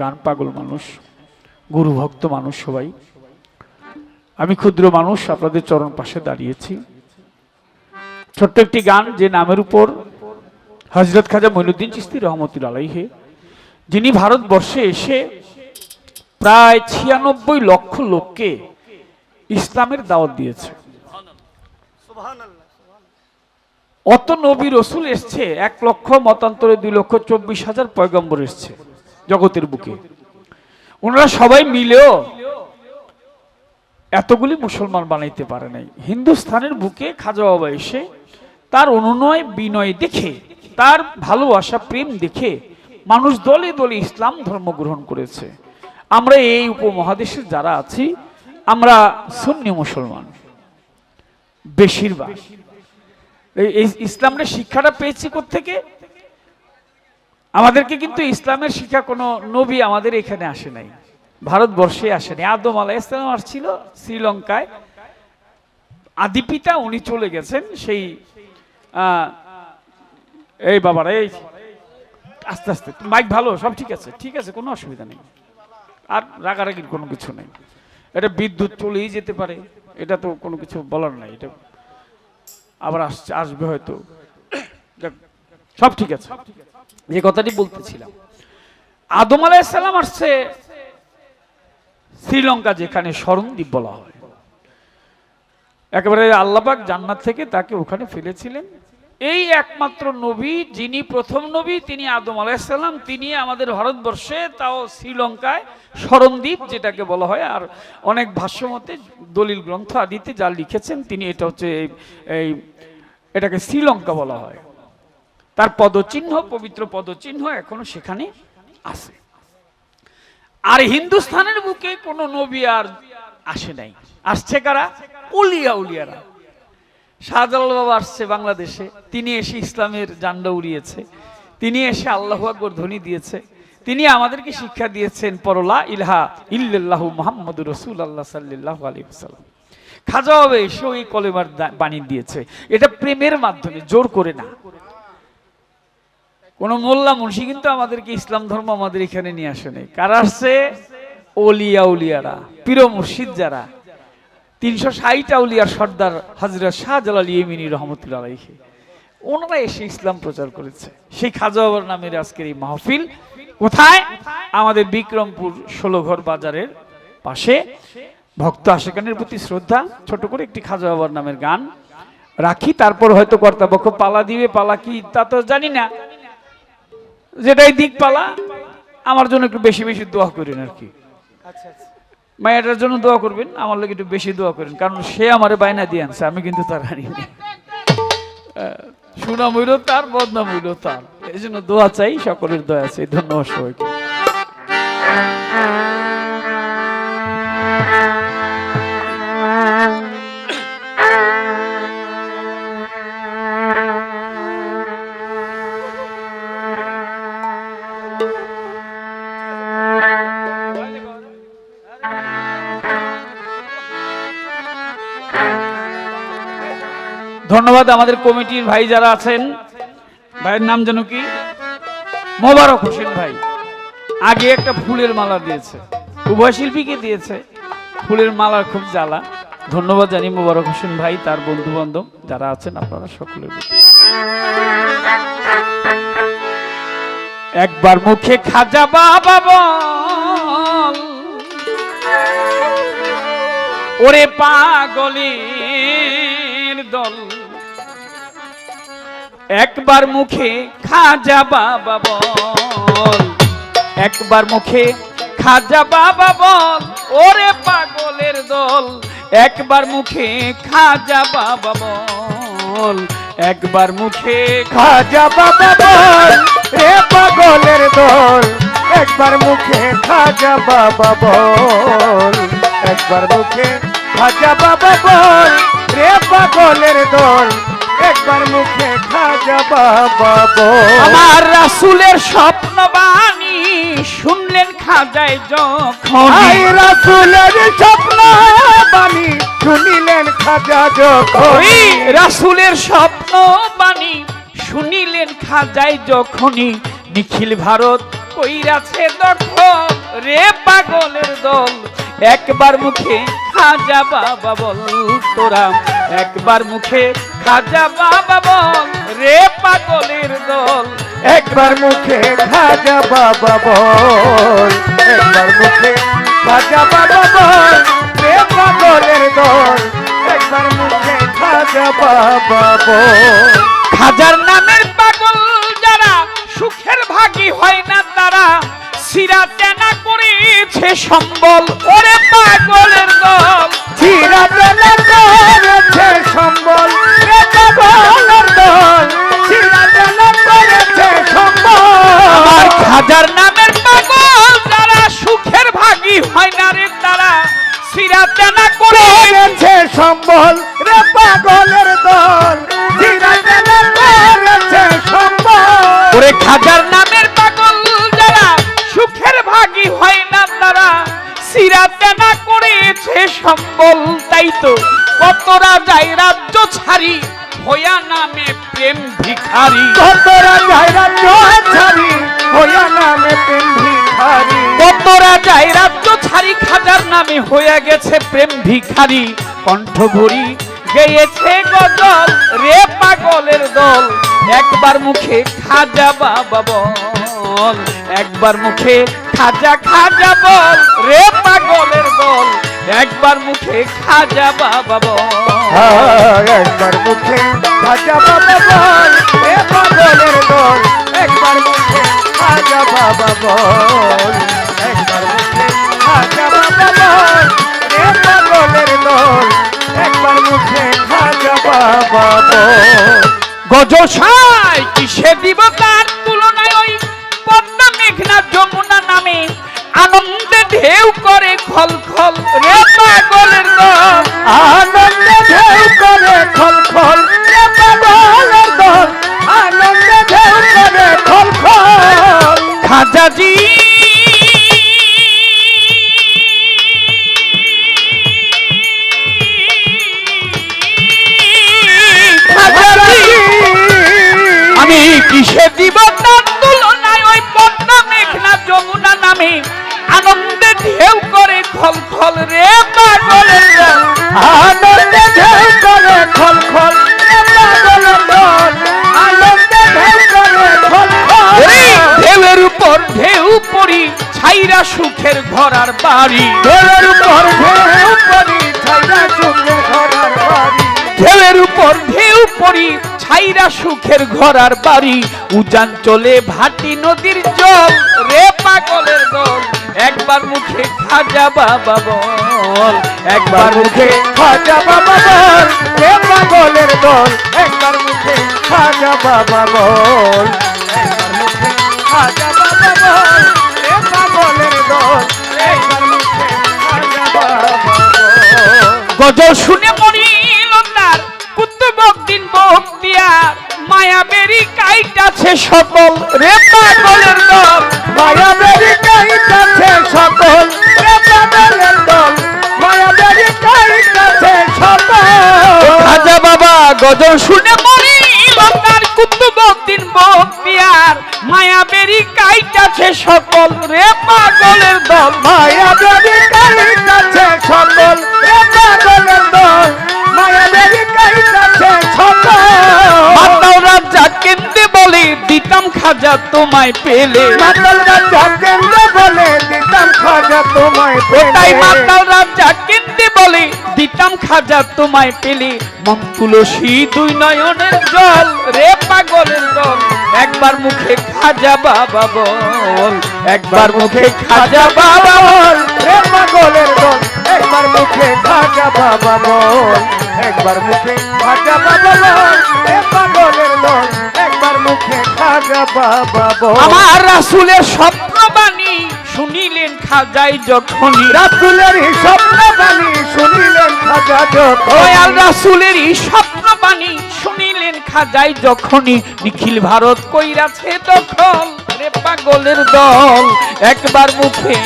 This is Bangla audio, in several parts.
গান পাগল মানুষ, গুরু ভক্ত মানুষ সবাই। আমি ক্ষুদ্র মানুষ, আপনাদের চরণ পাশে দাঁড়িয়েছি। ছোট্ট একটি গান যে নামের উপর হজরত খাজা মইনুদ্দিন চিস্তি রহমতুল আলাইহে, যিনি ভারতবর্ষে এসে প্রায় ছিয়ানব্বই লক্ষ লোককে ইসলামের দাওয়াত দিয়েছে। অত নবী রসুল এসছে, এক লক্ষ, মতান্তরে দুই লক্ষ, চব্বিশ হাজার পয়গম্বর এসছে। জগতের বুকে। ওনারা সবাই মিলেও এতগুলি মুসলমান বানাইতে পারে নাই। হিন্দুস্থানের বুকে খাজা বাবা এসে তার অনুনয়, বিনয় দেখে, তার ভালোবাসা, প্রেম দেখে মানুষ দলে দলে ইসলাম ধর্ম গ্রহণ করেছে। আমরা এই উপমহাদেশে যারা আছি, আমরা সুন্নি মুসলমান। বেশিরভাগ। এই- শিক্ষাটা পেয়েছি থেকে আমাদেরকে কিন্তু ইসলামের শিক্ষা কোনো নবী আমাদের এখানে আসে নাই। ভারতবর্ষে আসেনি আদম আলাহ ইসলাম আসছিল শ্রীলঙ্কায়। আদিপিতা উনি চলে গেছেন, সেই এই বাবারা, এই, আস্তে আস্তে, মাইক ভালো, সব ঠিক আছে ঠিক আছে, কোনো অসুবিধা নেই। আর রাগারাগির কোনো কিছু নেই। এটা বিদ্যুৎ চলেই যেতে পারে, এটা তো কোনো কিছু বলার নাই, এটা আবার আসছে, আসবে হয়তো। সব ঠিক আছে। যে কথাটি বলতেছিলাম। আদম আলাইসাল্লাম আসছে শ্রীলঙ্কা, যেখানে স্মরণদ্বীপ বলা হয়। একেবারে আল্লাপাক জান্নাত থেকে তাকে ওখানে ফেলেছিলেন। এই একমাত্র নবী, যিনি প্রথম নবী, তিনি আদম আলাইসাল্লাম তিনি আমাদের ভারতবর্ষে, তাও শ্রীলঙ্কায় স্মরণদ্বীপ যেটাকে বলা হয়। আর অনেক ভাষ্যমতে দলিল গ্রন্থ আদিতে যা লিখেছেন, তিনি এটা হচ্ছে এই, এটাকে শ্রীলঙ্কা বলা হয়। তার পদচিহ্ন, পবিত্র পদচিহ্ন এখনও সেখানে আছে। আর হিন্দুস্থানের বুকে কোনো নবী আর আসে নাই। আসছে কারা? উলিয়া উলিয়ারা। শাহজালাল বাবা আসছে বাংলাদেশে। তিনি এসে ইসলামের জান্ডা উড়িয়েছে। তিনি এসে আল্লাহ আকবর ধ্বনি দিয়েছে। তিনি আমাদেরকে শিক্ষা দিয়েছেন পরলা ইলহা ইল্লাল্লাহু মোহাম্মদ রসুল আল্লাহ সাল্লাহ আলী সাল্লাম খাজা হবে এসে ওই কলেমার বাণী দিয়েছে। এটা প্রেমের মাধ্যমে, জোর করে না। কোন মোল্লা মুন্সি কিন্তু আমাদেরকে ইসলাম ধর্ম আমাদের এখানে নিয়ে আসে নাই। কারা আসছে? ওলিয়া উলিয়ারা, পীর মুর্শিদ যারা। তিনশো ষাট আউলিয়ার সর্দার হাজরত শাহজালাল ইয়েমিনী রহমতুল্লাহ আলাইহি। ওনারা এসে ইসলাম প্রচার করেছে। সেই খাজা বাবার নামের আজকের এই মাহফিল কোথায়? আমাদের বিক্রমপুর ষোলঘর বাজারের পাশে। ভক্ত আশেকানের প্রতি শ্রদ্ধা, ছোট করে একটি খাজা বাবার নামের গান রাখি। তারপর হয়তো কর্তাপক্ষ পালা দিবে, পালা কি তা তো জানি না। যেটাই দিক পালা আমার জন্য একটু বেশি বেশি দোয়া করেন আর কি। মায়েটার জন্য দোয়া করবেন আমার লোক একটু বেশি দোয়া করেন কারণ সে আমারে বায়না দিয়ে আনছে আমি কিন্তু তার হানি সুনাম হইল তার বদনাম হইল তার। এই জন্য দোয়া চাই সকলের দোয়া চাই। ধন্যবাদ সবাইকে। ধন্যবাদ আমাদের কমিটির ভাই যারা আছেন। ভাইয়ের নাম যেন কি? মোবারক হোসেন ভাই। আগে একটা ফুলের মালা দিয়েছে। উভয় শিল্পীকে দিয়েছে। ফুলের মালার খুব জ্বালা। ধন্যবাদ জানি মোবারক হোসেন ভাই, তার বন্ধু বান্ধব যারা আছেন আপনারা সকলের একবার মুখে খাজা বাবা বল। ওরে পাগলের দল। একবার মুখে খাজা বাবা বল। একবার মুখে খাজা বাবা বল, ওরে পাগলের দল। একবার মুখে খাজা বাবা বল, একবার মুখে খাজা বাবা বল। রে পাগলের দল, একবার মুখে খাজা বাবা বল। একবার মুখে খাজা বাবা বল, রে পাগলের দল। একবার মুখে খাজা বাবা আমার রাসুলের স্বপ্ন বাণী শুনলেন খাজায় যখন। রাসুলের স্বপ্ন বাণী শুনিলেন খাজা যখন। রাসুলের স্বপ্ন বাণী শুনিলেন খাজাই যখনই। নিখিল ভারত কইরাছে দখল রে পাগলের দল। একবার মুখে খাজা বাবা বল তোরা একবার মুখে খাজা বাবা বল, রে পাগলের দল। একবার মুখে খাজা বাবা বল, একবার মুখে খাজা বাবা বল, রে পাগলের দল। একবার মুখে খাজা বাবা বল। খাজার নামের পাগল যারা, সুখের ভাগী হয় না তারা, সিরা টেনা করেছে সম্বল। ওরে পাগলের দল। চিরাচেনা করেছে সম্বল। রে পাগলের দল চিরাচেনা করেছে সম্বল। আমার খাজার নামের পাগল যারা সুখের ভাগী হয় না রে তারা করে করেছে সম্বল। রে পাগলের সম্বল তাই তো। কত রাজাই রাজ্য ছাড়ি হইয়া নামে প্রেম ভিখারি। কতরা যাইরা ছাড়ি হইয়া নামে প্রেম ভিখারি। কত রাজাই রাজ্য ছাড়ি খাজার নামে হইয়া গেছে প্রেম ভিখারি। কণ্ঠ ভরি গেয়েছে গজল রে পাগলের দল। একবার মুখে খাজা বাবা বল একবার মুখে খাজা খাজা বল রে পাগলের দল। একবার মুখে খাজা বাবা বল। একবার মুখে খাজা বাবা বল এ পাগলের দল। একবার মুখে খাজা বাবা বল একবার মুখে খাজা বাবা বল এ পাগলের দল। একবার মুখে খাজা বাবা বল। গজসাই কিসে দিব তার তুলনায় ওই পদ্মা মেঘনা যমুনা নামে? আনন্দে ঢেউ করে আনন্দে ঢেউ করে খল খল পাগলের দল। আনন্দে ঢেউ করে খল খল। খাজাজি খাজাজি আমি কিসে দিব তার তুলনায় ওই পদ্মা মেঘনা যমুনা নামে। আনন্দে ঢেউ করে খল খল রে পাগলের আনন্দে ঢেউ করে খল খল ঢেউয়ের উপর ঢেউ পড়ি ছাইরা সুখের ঘরার বাড়ি। ঢেউয়ের উপর ঢেউ পড়ি ছাইরা সুখে ঘরার বাড়ি। ঢেউয়ের উপর ঢেউ পড়ি ছাইরা সুখের ঘরার বাড়ি। উজান চলে ভাটি নদীর জল রে পাগলের দল। একবার মুখে খাজা বাবা বল একবার মুখে খাজা বাবা বল এ পাগলের দল একবার মুখে খাজা বাবা বল একবার মুখে খাজা বাবা বল এ পাগলের দল একবার মুখে খাজা বাবা বল। গজল শুনে মায়া বেরি কাইটাছে সকল। রে পাগলের দল। মায়া বেরি কাছে সকল। রে পাগলের দল। মায়া বেরি কাছে সকল। খাজা বাবা গজল শুনে মরিল তার কুতুবক দিন বক্তিয়ার মায়া বেরি কাইটাছে সকল। রে পাগলের দল। মায়া বেরি কাছে সকল। রে পাগলের দল। মায়া বেরি কাছে সকল। রাজা কেন্দ্রে বলে? দিতাম খাজা তোমায় পেলে। মাতাল রাজা কেন্দ্র বলে? দিতাম খাজা তোমায় তাই মাতাল রাজা কেন্দ্রে বলে? দিতাম খাজা তোমায় পেলে। মন তুলসী দুই নয়নের জল রে পাগলের দল একবার মুখে খাজা বাবা বল একবার মুখে খাজা বাবা বল রে পাগলের দল একবার মুখে খাজা বাবা বল একবার মুখে খাজা বাবা আমার রাসুলের স্বপ্নবাণী শুনিলেন খাজাই যখনই। রাতুলের স্বপ্ন বাণী শুনিলেন খাজা যখন রাসুলের স্বপ্নবাণী শুনিলেন খাজাই যখনই। নিখিল ভারত কইরাছে দখল রে পাগলের দল একবার মুখে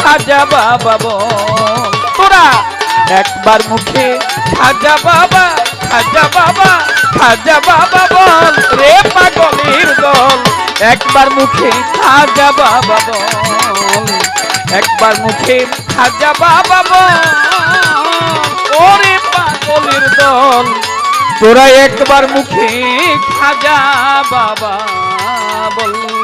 খাজা বাবা বল। তোরা একবার মুখে খাজা বাবা খাজা বাবা খাজা বাবা বল। রে পাগলের দল একবার মুখে খাজা বাবা বল, একবার মুখে খাজা বাবা ওরে পাগলের দল, তোরা একবার মুখে খাজা বাবা বল।